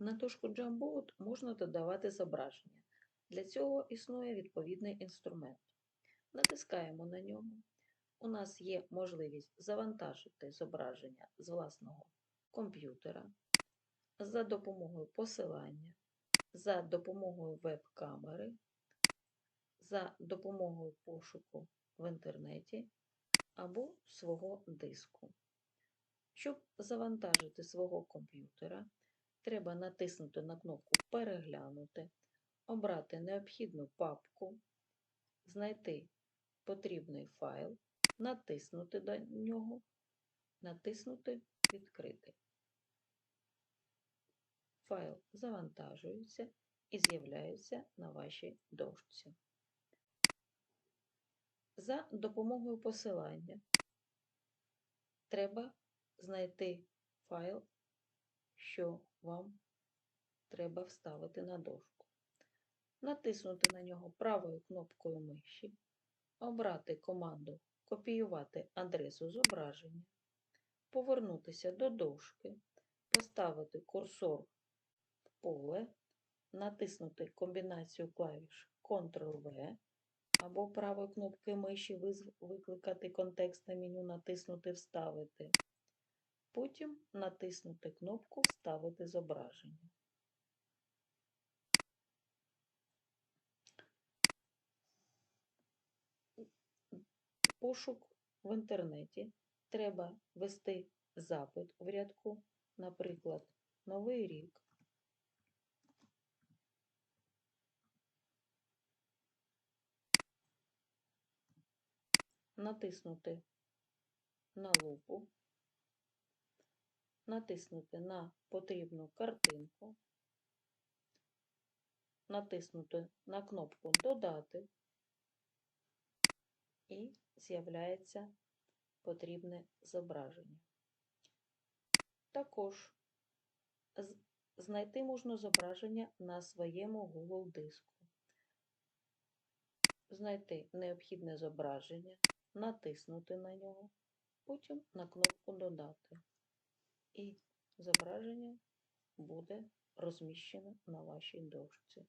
На дошку Jamboard можна додавати зображення. Для цього існує відповідний інструмент. Натискаємо на нього. У нас є можливість завантажити зображення з власного комп'ютера за допомогою посилання, за допомогою веб-камери, за допомогою пошуку в інтернеті або свого диску. Щоб завантажити свого комп'ютера, треба натиснути на кнопку Переглянути, обрати необхідну папку, знайти потрібний файл, натиснути до нього, натиснути Відкрити. Файл завантажується і з'являється на вашій дошці. За допомогою посилання треба знайти файл, що вам треба вставити на дошку. Натиснути на нього правою кнопкою миші, обрати команду Копіювати адресу зображення, повернутися до дошки, поставити курсор в поле, натиснути комбінацію клавіш Ctrl-V або правою кнопкою миші викликати контекстне меню, натиснути Вставити. Потім натиснути кнопку Вставити зображення. Пошук в інтернеті треба ввести запит в рядку, наприклад, Новий рік. Натиснути на лупу, натиснути на потрібну картинку, натиснути на кнопку Додати і з'являється потрібне зображення. Також знайти можна зображення на своєму Google диску. Знайти необхідне зображення, натиснути на нього, потім на кнопку Додати. І зображення буде розміщено на вашій дошці.